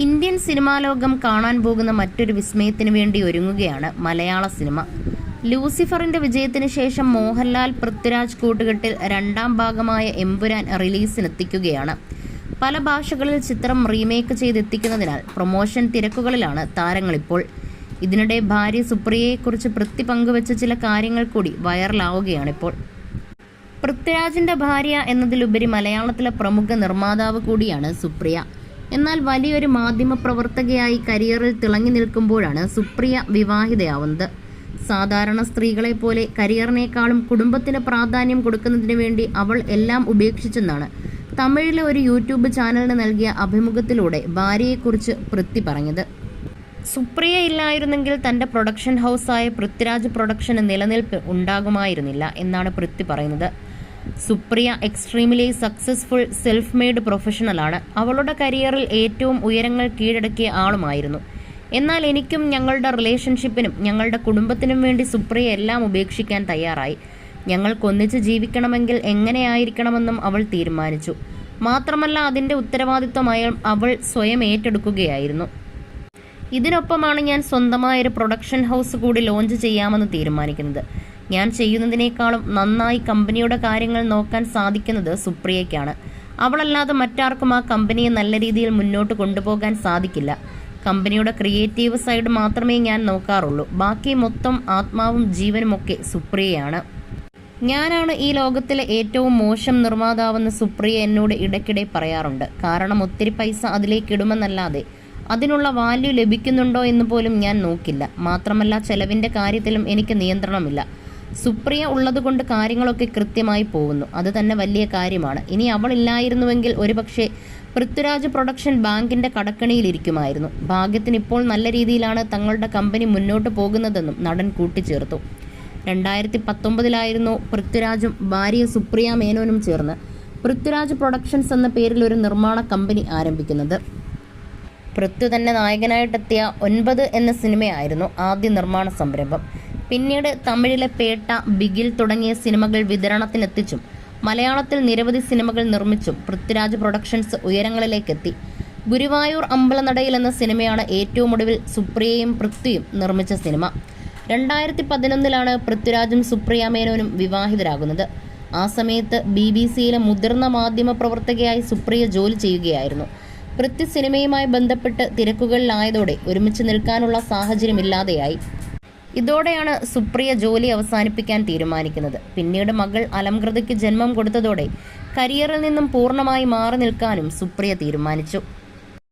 Indian സിനിമാലോകം കാണാൻ പോകുന്ന മറ്റൊരു വിസ്മയത്തിന് വേണ്ടി ഒരുങ്ങുകയാണ് മലയാള സിനിമ. ലൂസിഫറിന്റെ വിജയത്തിന് ശേഷം മോഹൻലാൽ പൃഥ്വിരാജ് കൂട്ടുകെട്ടിൽ രണ്ടാം ഭാഗമായ എമ്പുരാൻ റിലീസിനെത്തിക്കുകയാണ്. പല ഭാഷകളിൽ ചിത്രം റീമേക്ക് ചെയ്തെത്തിക്കുന്നതിനാൽ പ്രൊമോഷൻ തിരക്കുകളിലാണ് താരങ്ങളിപ്പോൾ. ഇതിനിടെ ഭാര്യ സുപ്രിയയെക്കുറിച്ച് പൃഥ്വി പങ്കുവച്ച ചില കാര്യങ്ങൾ കൂടി വൈറലാവുകയാണിപ്പോൾ. പൃഥ്വിരാജിന്റെ ഭാര്യ എന്നതിലുപരി മലയാളത്തിലെ പ്രമുഖ നിർമ്മാതാവ് കൂടിയാണ് സുപ്രിയ. എന്നാൽ വലിയൊരു മാധ്യമപ്രവർത്തകയായി കരിയറിൽ തിളങ്ങി നിൽക്കുമ്പോഴാണ് സുപ്രിയ വിവാഹിതയാവുന്നത്. സാധാരണ സ്ത്രീകളെ പോലെ കരിയറിനേക്കാളും കുടുംബത്തിന് പ്രാധാന്യം കൊടുക്കുന്നതിന് വേണ്ടി അവൾ എല്ലാം ഉപേക്ഷിച്ചെന്നാണ് തമിഴിലെ ഒരു യൂട്യൂബ് ചാനലിന് നൽകിയ അഭിമുഖത്തിലൂടെ ഭാര്യയെക്കുറിച്ച് പൃഥ്വി പറഞ്ഞത്. സുപ്രിയ ഇല്ലായിരുന്നെങ്കിൽ തന്റെ പ്രൊഡക്ഷൻ ഹൗസായ പൃഥ്വിരാജ് പ്രൊഡക്ഷന് നിലനിൽപ്പ് ഉണ്ടാകുമായിരുന്നില്ല എന്നാണ് പൃഥ്വി പറയുന്നത്. Supriya extremely successful self made പ്രൊഫഷണലാണ് അവളുടെ കരിയറിൽ ഏറ്റവും ഉയരങ്ങൾ കീഴടക്കിയ ആളുമായിരുന്നു. എന്നാൽ എനിക്കും ഞങ്ങളുടെ റിലേഷൻഷിപ്പിനും ഞങ്ങളുടെ കുടുംബത്തിനും വേണ്ടി സുപ്രിയ എല്ലാം ഉപേക്ഷിക്കാൻ തയ്യാറായി. ഞങ്ങൾക്കൊന്നിച്ച് ജീവിക്കണമെങ്കിൽ എങ്ങനെയായിരിക്കണമെന്നും അവൾ തീരുമാനിച്ചു. മാത്രമല്ല അതിന്റെ ഉത്തരവാദിത്വം അവൾ സ്വയം ഏറ്റെടുക്കുകയായിരുന്നു. ഇതിനൊപ്പമാണ് ഞാൻ സ്വന്തമായൊരു പ്രൊഡക്ഷൻ ഹൗസ് കൂടി ലോഞ്ച് ചെയ്യാമെന്ന് തീരുമാനിക്കുന്നത്. ഞാൻ ചെയ്യുന്നതിനേക്കാളും നന്നായി കമ്പനിയുടെ കാര്യങ്ങൾ നോക്കാൻ സാധിക്കുന്നത് സുപ്രിയയ്ക്കാണ്. അവളല്ലാതെ മറ്റാർക്കും ആ കമ്പനിയെ നല്ല രീതിയിൽ മുന്നോട്ട് കൊണ്ടുപോകാൻ സാധിക്കില്ല. കമ്പനിയുടെ ക്രിയേറ്റീവ് സൈഡ് മാത്രമേ ഞാൻ നോക്കാറുള്ളൂ. ബാക്കി മൊത്തം ആത്മാവും ജീവനുമൊക്കെ സുപ്രിയയാണ്. ഞാനാണ് ഈ ലോകത്തിലെ ഏറ്റവും മോശം നിർമ്മാതാവെന്ന് സുപ്രിയ എന്നോട് ഇടയ്ക്കിടെ പറയാറുണ്ട്. കാരണം ഒത്തിരി പൈസ അതിലേക്ക് ഇടുമെന്നല്ലാതെ അതിനുള്ള വാല്യൂ ലഭിക്കുന്നുണ്ടോ എന്ന് പോലും ഞാൻ നോക്കില്ല. മാത്രമല്ല ചെലവിന്റെ കാര്യത്തിലും എനിക്ക് നിയന്ത്രണമില്ല. സുപ്രിയ ഉള്ളതുകൊണ്ട് കാര്യങ്ങളൊക്കെ കൃത്യമായി പോകുന്നു. അത് തന്നെ വലിയ കാര്യമാണ്. ഇനി അവൾ ഇല്ലായിരുന്നുവെങ്കിൽ ഒരുപക്ഷെ പൃഥ്വിരാജ് പ്രൊഡക്ഷൻ ബാങ്കിന്റെ കടക്കണിയിലിരിക്കുമായിരുന്നു ഭാഗ്യത്തിന് ഇപ്പോൾ നല്ല രീതിയിലാണ് തങ്ങളുടെ കമ്പനി മുന്നോട്ട് പോകുന്നതെന്നും നടൻ കൂട്ടിച്ചേർത്തു. രണ്ടായിരത്തി പത്തൊമ്പതിലായിരുന്നു പൃഥ്വിരാജും ഭാര്യ സുപ്രിയ മേനോനും ചേർന്ന് പൃഥ്വിരാജ് പ്രൊഡക്ഷൻസ് എന്ന പേരിൽ ഒരു നിർമ്മാണ കമ്പനി ആരംഭിക്കുന്നത്. പൃഥ്വി തന്നെ നായകനായിട്ടെത്തിയ ഒൻപത് എന്ന സിനിമയായിരുന്നു ആദ്യ നിർമ്മാണ സംരംഭം. പിന്നീട് തമിഴിലെ പേട്ട ബിഗിൽ തുടങ്ങിയ സിനിമകൾ വിതരണത്തിനെത്തിച്ചും മലയാളത്തിൽ നിരവധി സിനിമകൾ നിർമ്മിച്ചും പൃഥ്വിരാജ് പ്രൊഡക്ഷൻസ് ഉയരങ്ങളിലേക്കെത്തി. ഗുരുവായൂർ അമ്പലനടയിൽ എന്ന സിനിമയാണ് ഏറ്റവും ഒടുവിൽ സുപ്രിയയും പൃഥ്വിയും നിർമ്മിച്ച സിനിമ. രണ്ടായിരത്തി പതിനൊന്നിലാണ് പൃഥ്വിരാജും സുപ്രിയ മേനോനും വിവാഹിതരാകുന്നത്. ആ സമയത്ത് ബി ബി സിയിലെ മുതിർന്ന മാധ്യമ പ്രവർത്തകയായി സുപ്രിയ ജോലി ചെയ്യുകയായിരുന്നു. പൃഥ്വി സിനിമയുമായി ബന്ധപ്പെട്ട് തിരക്കുകളിലായതോടെ ഒരുമിച്ച് നിൽക്കാനുള്ള സാഹചര്യമില്ലാതെയായി. ഇതോടെയാണ് സുപ്രിയ ജോലി അവസാനിപ്പിക്കാൻ തീരുമാനിക്കുന്നത്. പിന്നീട് മകൾ അലംകൃതയ്ക്ക് ജന്മം കൊടുത്തതോടെ കരിയറിൽ നിന്നും പൂർണമായി മാറി നിൽക്കാനും സുപ്രിയ തീരുമാനിച്ചു.